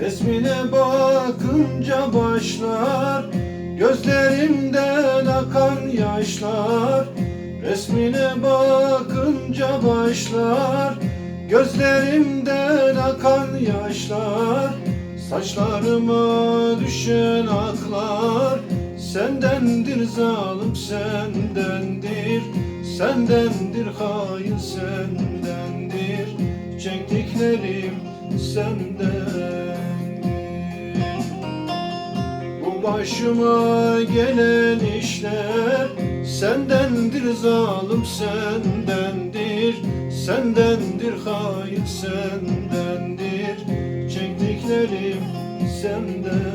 Resmine bakınca başlar Gözlerimden akan yaşlar. Resmine bakınca başlar Gözlerimden akan yaşlar. Saçlarıma düşen aklar Sendendir zalim sendendir. Sendendir hain sendendir. Çektiklerim sendendir başıma gelen işler. Sendendir zalim sendendir. Sendendir hain sendendir. Çektiklerim sendendir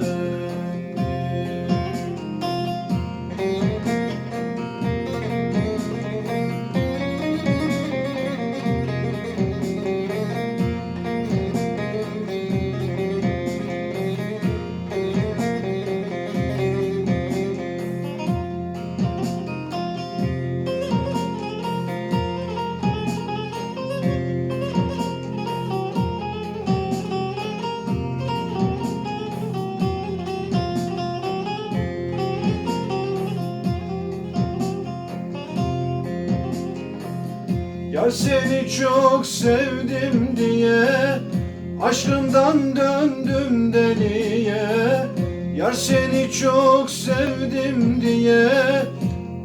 Yar seni çok sevdim diye Aşkından döndüm deliye. Yar seni çok sevdim diye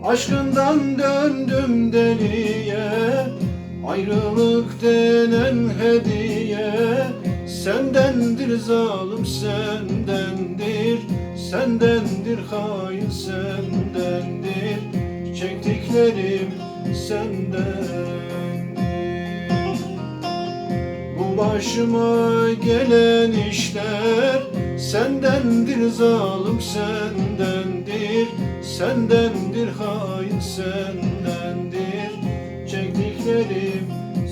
Aşkından döndüm deliye. Ayrılık denen hediye Sendendir zalim sendendir Sendendir hain sendendir. Çektiklerim sendendir başıma gelen işler Sendendir zalim sendendir Sendendir hain sendendir. Çektiklerim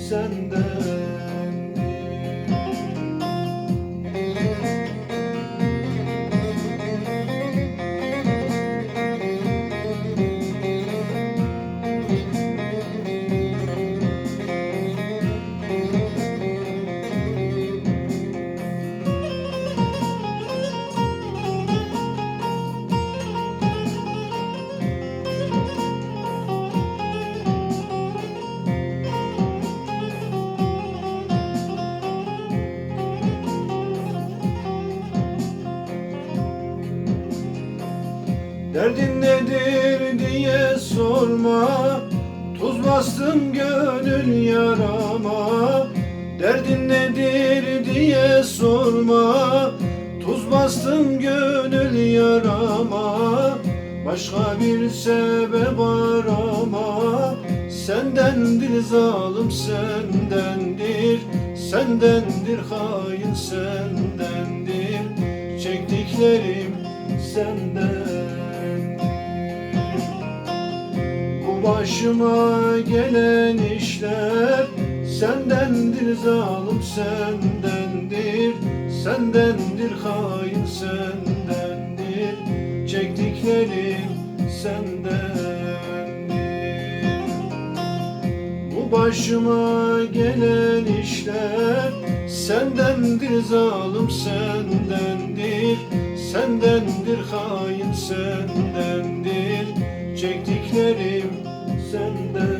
sendendir Derdin nedir diye sorma. Tuz bastım gönül yarama. Derdin nedir diye sorma. Tuz bastım gönül yarama. Başka bir sebep arama. Sendendir zalim sendendir. Sendendir hain sendendir. Çektiklerim sendendir başıma gelen işler Sendendir zalim sendendir Sendendir hain sendendir. Çektiklerim sendendir. Bu başıma gelen işler Sendendir zalim sendendir Sendendir hain sendendir. Çektiklerim and the